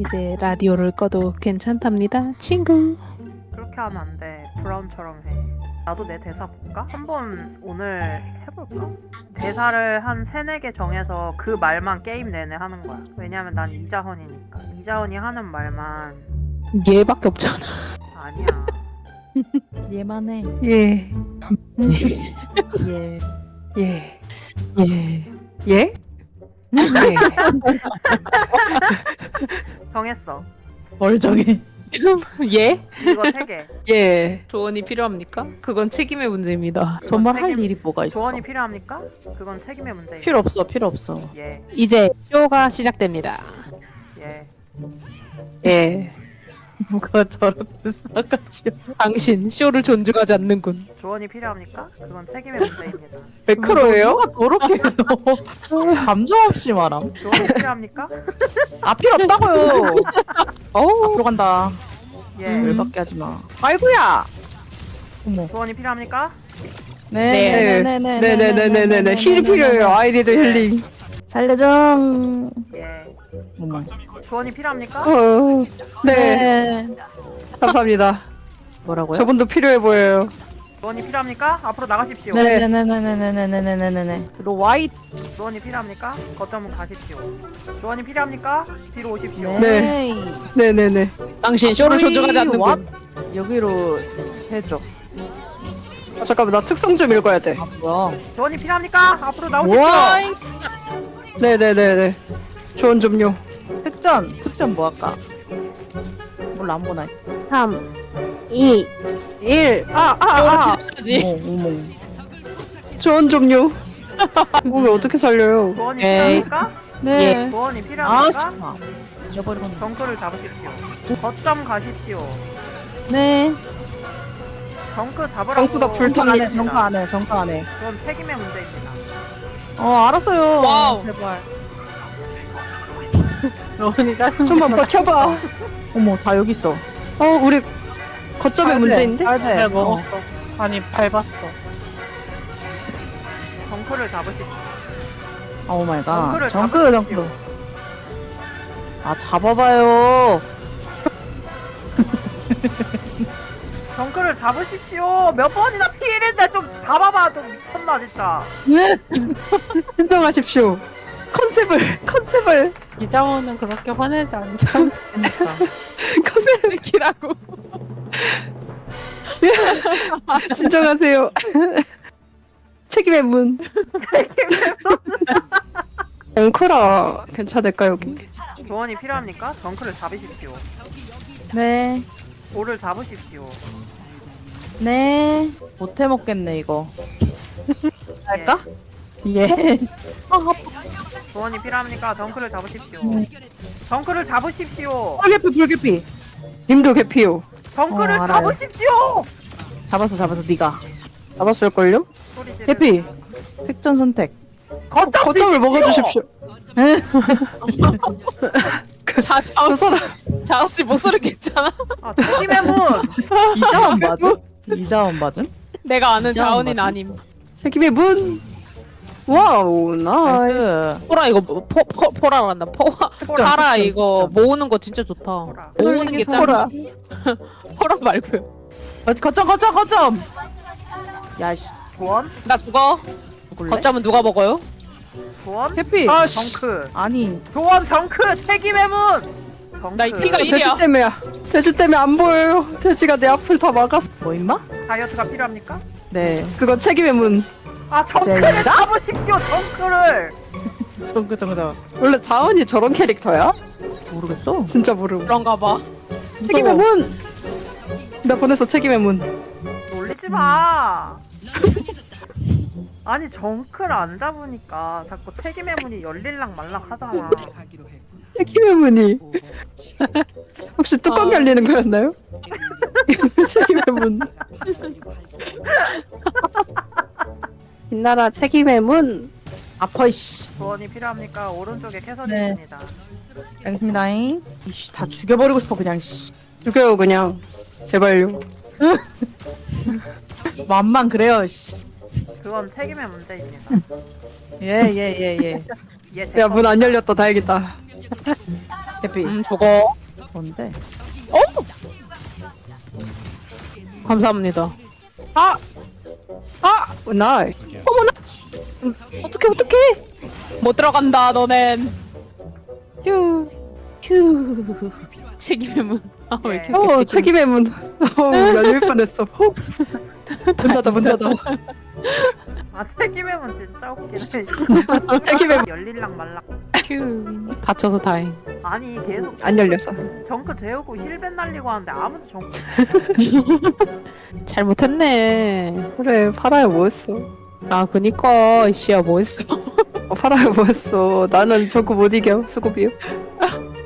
이제 라디오를 꺼도 괜찮답니다, 친구. 그렇게 하면 안 돼. 브라운처럼 해. 나도 내 대사 볼까? 한번 오늘 해볼까? 대사를 한 세네 개 정해서 그 말만 게임 내내 하는 거야. 왜냐면 난 이자헌이니까. 이자헌이 하는 말만 얘밖에 없잖아. 아니야. 얘만 해. 예, 예. 예, 예. 예? 예. 정했어. 뭘 정해? 예? 이거 세 개. 예. 조언이 필요합니까? 그건 책임의 문제입니다. 정말 할 책임- 일이 뭐가 있어? 조언이 필요합니까? 그건 책임의 문제입니다. 필요 없어, 필요 없어. 예, 이제 쇼가 시작됩니다. 예. 예. 누가 저렇게 싸가지요? 당신 쇼를 존중하지 않는군. 조언이 필요합니까? 그건 책임의 문제입니다. 매크로예요? 누가 저렇게 해서 감정 없이 말함. 조언이 필요합니까? 아 필요 없다고요. 어우, 앞으로 간다. 예. 음. 열받게 하지 마. 아이고야. 어머. 조언이 필요합니까? 네, 네, 네, 네네네네네네. 힐 필요해요. 아이리드 힐링. 살려줘. 예. 어머. 조언이 필요합니까? 어, 네. 네. 감사합니다. 뭐라고요? 저분도 필요해 보여요. 조언이 필요합니까? 앞으로 나가십시오. 네 네네네네네네네네네. 그리고 와이. 조언이 필요합니까? 거점은 가십시오. 조언이 필요합니까? 뒤로 오십시오. 네. 네네네. 당신 쇼를 존중하지 않는군. 왓? 여기로 해줘. 아, 잠깐만, 나 특성 좀 읽어야 돼. 아 뭐야? 조언이 필요합니까? 앞으로 나오십시오. 네네네네. 조언 좀요. 특전. 특전 뭐 할까? 몰라 안 보나. 3, 2, 1. 아, 아, 아. 시작하지. 어머 어머. 조언 좀요. 몸에 어떻게 살려요? 조언이 에이. 필요합니까? 네. 조언이 아 필요합니까? 씨발. 잊어버리겠네. 정크를 잡으십시오. 거점 가십시오. 네. 정크 잡으라고. 정크가 불- 정카 안해. 불통이- 정카 안해. 정카 안해. 그건 책임의 문제입니다. 어 알았어요. 와우. 제발. 너은이 짜증. 좀만 버텨봐. 어머 다 여기 있어. 어, 우리 거점에 문제인데? 가야 돼. 잘 어. 먹었어. 아니 밟았어. 정크를 잡으십시오. 오 마이 갓. 정크를 정크. 아 잡아봐요. 정크를 잡으십시오. 몇 번이나 피해인데 좀 잡아봐. 좀 미쳤나 진짜. 진정하십시오. 컨셉을, 컨셉을, 이장원은 그렇게 화내지 않잖아. 그러니까. 컨셉 지키라고. 진정하세요. 책임의 문. 엉크라 괜찮을까 여기? 조언이 필요합니까? 정크를 잡으십시오. 네. 볼을 잡으십시오. 네. 못해 먹겠네 이거. 할까? 예. 아, 아파. 조언이 필요합니까? 정크를 잡으십시오. 음. 정크를 잡으십시오. 불개피 불개피. 님도 개피요. 정크를 어, 알아요. 잡으십시오. 잡았어 잡았어 네가. 잡았을걸요? 소리 지르. 개피. 특전 선택. 거점 거점을 먹어주십시오. 자, 저 자우 씨, 사람 자우 씨 목소리 괜찮아? 아, 책임의 문. 이자원 맞음? 이자원 맞음? 내가 아는 진짜 자원인 맞지? 아님. 책임의 문. 와우 나이스. 나이스. 포라 이거 뭐- 포, 포. 포화. 특전, 파라 특전, 이거 특전. 모으는 거 진짜 좋다. 포라. 모으는 게 짱. 포라. 포라 말고요. 어, 거점 거점 거점. 야씨. 네? 나 죽어. 먹을래? 거점은 누가 먹어요? 조언? 개피. 아 씨. 정크. 아니. 조언 정크 책임의 문. 정크. 나이 피가 이- 돼지 일이야. 때문에야. 돼지 때문에 안 보여요. 돼지가 내 앞을 다 막았어. 뭐 임마? 다이어트가 필요합니까? 네. 그건 책임의 문. 아 정크를 젠가? 잡으십시오. 정크를. 정크 정크 정크. 원래 자원이 저런 캐릭터야? 모르겠어. 진짜 모르고. 그런가 봐. 책임의 문. 나 보냈어 책임의 문. 놀리지 마. 아니 정크를 안 잡으니까 자꾸 책임의 문이 열릴랑 말랑 하잖아. 책임의 문이 혹시 뚜껑 아. 열리는 거였나요? 책임의 문. 빛나라 책임의 문. 아파 씨. 조언이 필요합니까? 오른쪽에 캐선이 네. 있습니다. 알겠습니다잉. 이씨 다 죽여버리고 싶어 그냥 씨. 죽여요 그냥. 제발요. 맘만 그래요 씨. 그건 책임의 문제입니다. 예 예 예 예. 예, 제 야문 거- 안 열렸다 다행이다. 해피. 음 저거 뭔데? 감사합니다. 아! 나 어머나 음, 어떡해 못 들어간다 너넨. 휴 휴. 책임의 문. 아왜 이렇게 어 책임? 책임의 문 어, 열릴 뻔했어 어. 문 닫아 문 닫아 아 책임의문 진짜 웃기네. 책임의 문 열릴랑 말랑. 휴 닫혀서 다행. 아니 계속 안 열렸어 정크 재우고 힐벤 날리고 하는데 아무도 정크 잘못했네. 그래 파라야 뭐했어 아 그니까 씨야 뭐했어? 어, 파라야 뭐했어 나는 저거 못 이겨 수고비요